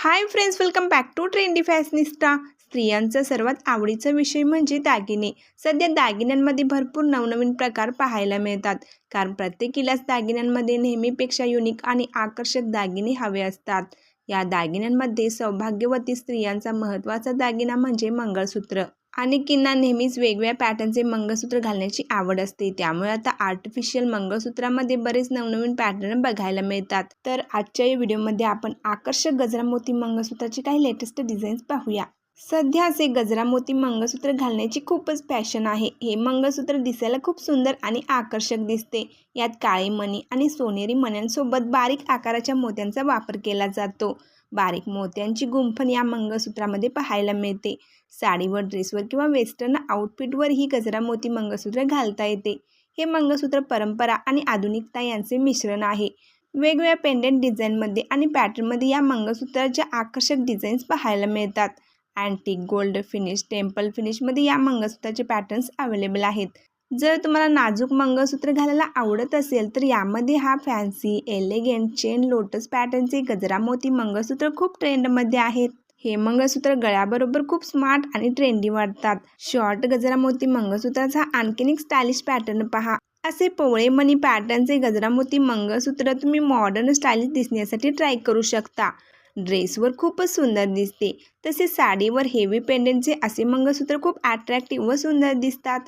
Hi friends welcome back to trendy fashionista स्त्रियांचा सर्वात आवडीचा विषय म्हणजे दागिने. सध्या दागिन्यांमध्ये भरपूर नवनवीन प्रकार पाहायला मिळतात कारण प्रत्येकीलाच दागिन्यांमध्ये नेहमीपेक्षा युनिक आणि आकर्षक दागिने हवे असतात. या दागिन्यांमध्ये सौभाग्यवती स्त्रियांचा महत्त्वाचा दागिना म्हणजे मंगळसूत्र. अनेकींना नेहमीच वेगवेगळ्या पॅटर्नचे मंगळसूत्र घालण्याची आवड असते. त्यामुळे आता आर्टिफिशियल मंगळसूत्रामध्ये बरेच नवनवीन पॅटर्न बघायला मिळतात. तर आजच्या या व्हिडिओमध्ये आपण आकर्षक गजरा मोती मंगळसूत्राची काही लेटेस्ट डिझाईन्स पाहूया. सध्या असे गजरा मोती मंगळसूत्र घालण्याची खूपच फॅशन आहे. हे मंगळसूत्र दिसायला खूप सुंदर आणि आकर्षक दिसते. यात काळे मणी आणि सोनेरी मण्यांसोबत बारीक आकाराच्या मोत्यांचा वापर केला जातो. बारीक मोत्यांची गुंफण या मंगळसूत्रामध्ये पाहायला मिळते. साडीवर ड्रेसवर किंवा वेस्टर्न आउटफिटवर ही गजरा मोती मंगळसूत्र घालता येते. हे मंगळसूत्र परंपरा आणि आधुनिकता यांचे मिश्रण आहे. वेगवेगळ्या पेंडेंट डिझाईनमध्ये आणि पॅटर्नमध्ये या मंगळसूत्राच्या आकर्षक डिझाईन्स पाहायला मिळतात. अँटिक गोल्ड फिनिश टेम्पल फिनिशमध्ये या मंगळसूत्राचे पॅटर्न्स अवेलेबल आहेत. जर तुम्हाला नाजूक मंगळसूत्र घालायला आवडत असेल तर यामध्ये हा फॅन्सी एलेगंट चेन लोटस पॅटर्नचे गजरा मोती मंगळसूत्र खूप ट्रेंडमध्ये आहेत. हे मंगळसूत्र गळ्याबरोबर खूप स्मार्ट आणि ट्रेंडी वाटतात. शॉर्ट गजरा मोती मंगळसूत्राचा आणखीन एक स्टायलिश पॅटर्न पहा. असे पोवळे मनी पॅटर्नचे गजरा मोती मंगळसूत्र तुम्ही मॉडर्न स्टायलिश दिसण्यासाठी ट्राय करू शकता. ड्रेसवर खूपच सुंदर दिसते. तसेच साडीवर हेवी पेंडेंटचे असे मंगळसूत्र खूप अट्रॅक्टिव्ह व सुंदर दिसतात.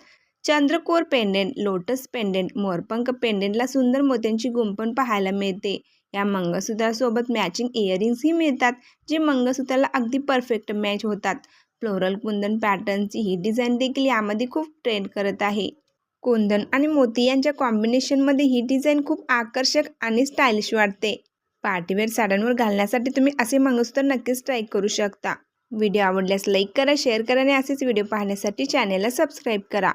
चंद्रकोर पेंडेंट लोटस पेंडेंट मोरपंख पेंडेंटला सुंदर मोत्यांची गुंपण पाहायला मिळते. या मंगळसूत्रासोबत मॅचिंग इयरिंग्सही मिळतात जे मंगळसूत्राला अगदी परफेक्ट मॅच होतात. फ्लोरल कुंदन पॅटर्नची ही डिझाईन देखील यामध्ये खूप ट्रेंड करत आहे. कुंदन आणि मोती यांच्या कॉम्बिनेशनमध्ये ही डिझाईन खूप आकर्षक आणि स्टाईलिश वाटते. पार्टीवेअर साड्यांवर घालण्यासाठी तुम्ही असे मंगळसूत्र नक्कीच ट्राय करू शकता. व्हिडिओ आवडल्यास लाईक करा शेअर करा आणि असेच व्हिडिओ पाहण्यासाठी चॅनेलला सबस्क्राईब करा.